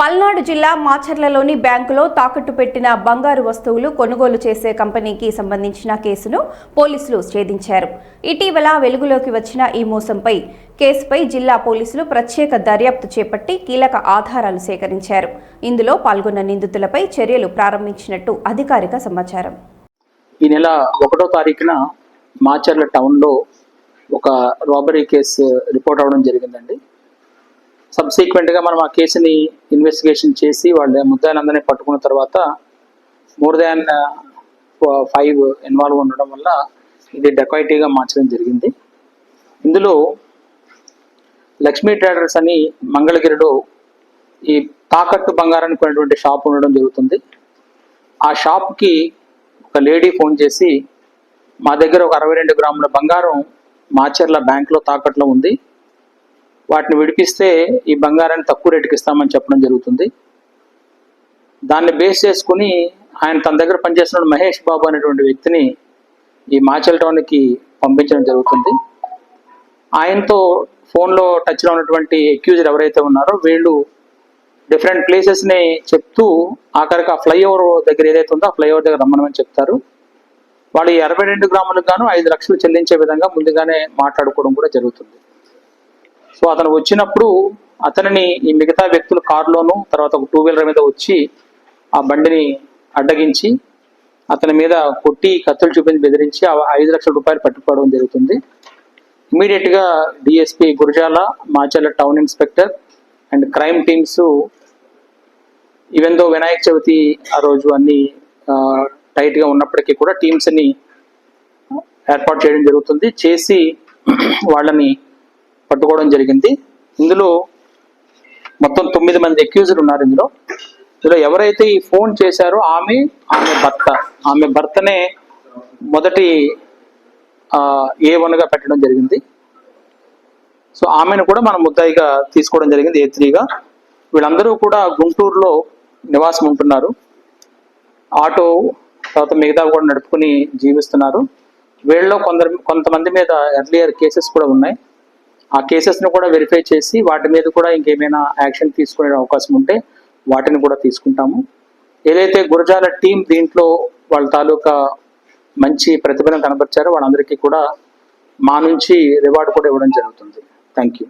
పల్నాడు జిల్లా మాచర్లలోని బ్యాంకులో తాకట్టు పెట్టిన బంగారు వస్తువులు కొనుగోలు చేసే కంపెనీకి సంబంధించిన కేసును పోలీసులు ఛేదించారు. ఇటీవల వెలుగులోకి వచ్చిన ఈ మోసంపై కేసుపై జిల్లా పోలీసులు ప్రత్యేక దర్యాప్తు చేపట్టి కీలక ఆధారాలు సేకరించారు. ఇందులో పాల్గొన్న నిందితులపై చర్యలు ప్రారంభించినట్టు అధికారిక సమాచారం. ఈ నెల ఒకటో తారీఖున మాచర్ల టౌన్లో ఒక రాబరీ కేసు రిపోర్ట్ అవ్వడం జరిగిందండి. సబ్సీక్వెంట్గా మనం ఆ కేసుని ఇన్వెస్టిగేషన్ చేసి వాళ్ళ ముద్దాయిలందరినీ పట్టుకున్న తర్వాత మోర్ దాన్ ఫైవ్ ఇన్వాల్వ్ ఉండడం వల్ల ఇది డెకాయిటీగా మార్చడం జరిగింది. ఇందులో లక్ష్మీ ట్రేడర్స్ అని మంగళగిరిలో ఈ తాకట్టు బంగారానికి కొనేటువంటి షాప్ ఉండడం జరుగుతుంది. ఆ షాప్కి ఒక లేడీ ఫోన్ చేసి మా దగ్గర ఒక అరవై రెండు గ్రాముల బంగారం మాచర్ల బ్యాంక్లో తాకట్లో ఉంది. వాటిని విడిపిస్తే ఈ బంగారాన్ని తక్కువ రేటుకి ఇస్తామని చెప్పడం జరుగుతుంది. దాన్ని బేస్ చేసుకుని ఆయన తన దగ్గర పనిచేస్తున్న మహేష్ బాబు అనేటువంటి వ్యక్తిని ఈ మాచల్ టౌన్కి పంపించడం జరుగుతుంది. ఆయనతో ఫోన్లో టచ్లో ఉన్నటువంటి అక్యూజర్ ఎవరైతే ఉన్నారో వీళ్ళు డిఫరెంట్ ప్లేసెస్ని చెప్తూ ఆఖరికి ఆ ఫ్లైఓవర్ దగ్గర ఏదైతే ఉందో ఆ ఫ్లైఓవర్ దగ్గర రమ్మనమని చెప్తారు. వాళ్ళు అరవై రెండు గ్రాములకు గాను ఐదు లక్షలు చెల్లించే విధంగా ముందుగానే మాట్లాడుకోవడం కూడా జరుగుతుంది. సో అతను వచ్చినప్పుడు అతనిని ఈ మిగతా వ్యక్తులు కారులోను తర్వాత ఒక టూ వీలర్ మీద వచ్చి ఆ బండిని అడ్డగించి అతని మీద కొట్టి కత్తులు చూపించి బెదిరించి ఐదు లక్షల రూపాయలు పట్టుకోవడం జరుగుతుంది. ఇమీడియట్గా DSP Gurajala Macherla town inspector and crime teams even though Vinayaka Chavithi ఆ రోజు అన్ని టైట్గా ఉన్నప్పటికీ కూడా టీమ్స్ని ఏర్పాటు చేయడం జరుగుతుంది. చేసి వాళ్ళని పట్టుకోవడం జరిగింది. ఇందులో మొత్తం తొమ్మిది మంది అక్యూజర్ ఉన్నారు ఇందులో. ఇందులో ఎవరైతే ఈ ఫోన్ చేశారో ఆమె ఆమె భర్త. ఆమె భర్తనే మొదటి ఏ వన్గా పెట్టడం జరిగింది. సో ఆమెను కూడా మనం ముద్దాయిగా తీసుకోవడం జరిగింది ఏ త్రీగా వీళ్ళందరూ కూడా గుంటూరులో నివాసం ఉంటున్నారు. ఆటో తర్వాత మిగతా కూడా నడుపుకుని జీవిస్తున్నారు. వీళ్ళలో కొందరు కొంతమంది మీద ఎర్లియర్ కేసెస్ కూడా ఉన్నాయి. ఆ కేసెస్ని కూడా వెరిఫై చేసి వాటి మీద కూడా ఇంకేమైనా యాక్షన్ తీసుకునే అవకాశం ఉంటే వాటిని కూడా తీసుకుంటాము. ఏదైతే గురజాల టీం దీంట్లో వాళ్ళ తాలూకా మంచి ప్రతిభను కనబరిచారో వాళ్ళందరికీ కూడా మా నుంచి రివార్డు కూడా ఇవ్వడం జరుగుతుంది. Thank you